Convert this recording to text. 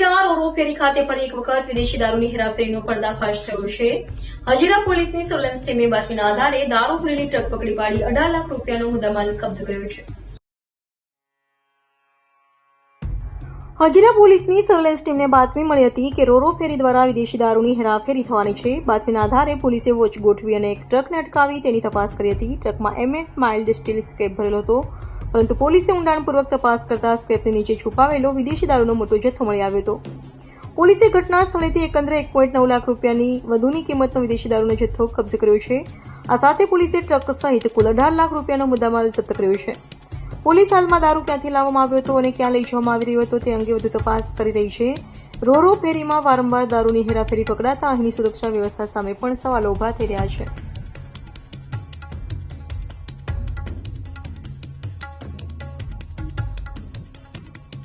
ખાતે ફરી એક વખત વિદેશી દારૂની હેરાફેરીનો પર્દાફાશ થયો છે. હજીરા પોલીસની સર્વેલન્સ ટીમે બાતમીના આધારે દારૂ ભરેલી ટ્રક પકડી પાડી અઢાર લાખ રૂપિયાનો મુદ્દામાલ કબજે કર્યો છે. હજીરા પોલીસની સર્વેલન્સ ટીમને બાતમી મળી હતી કે રોરો ફેરી દ્વારા વિદેશી દારૂની હેરાફેરી થવાની છે. બાતમીના આધારે પોલીસે વોચ ગોઠવી અને એક ટ્રકને અટકાવી તેની તપાસ કરી હતી. ટ્રકમાં એમએસ માઇલ્ડ સ્ટીલ સ્ક્રેપ ભરેલો હતો. પરંતુ પોલીસે ઊંડાણપૂર્વક તપાસ કરતા સ્ક્રેપની નીચે છુપાવેલો વિદેશી દારૂનો મોટો જથ્થો મળી આવ્યો હતો. પોલીસે ઘટના સ્થળેથી એકંદરે એક પોઈન્ટ નવ લાખ રૂપિયાની વધુની કિંમતનો વિદેશી દારૂનો જથ્થો કબજે કર્યો છે. આ સાથે પોલીસે ટ્રક સહિત કુલ અઢાર લાખ રૂપિયાનો મુદ્દામાલ જપ્ત કર્યો છે. પોલીસ હાલમાં દારૂ ક્યાંથી લાવવામાં આવ્યો હતો અને ક્યાં લઈ જવામાં આવી રહ્યો હતો તે અંગે વધુ તપાસ કરી રહી છે. રોરો ફેરીમાં વારંવાર દારૂની હેરાફેરી પકડાતા અહીંની સુરક્ષા વ્યવસ્થા સામે પણ સવાલો ઊભા થઈ રહ્યા છે.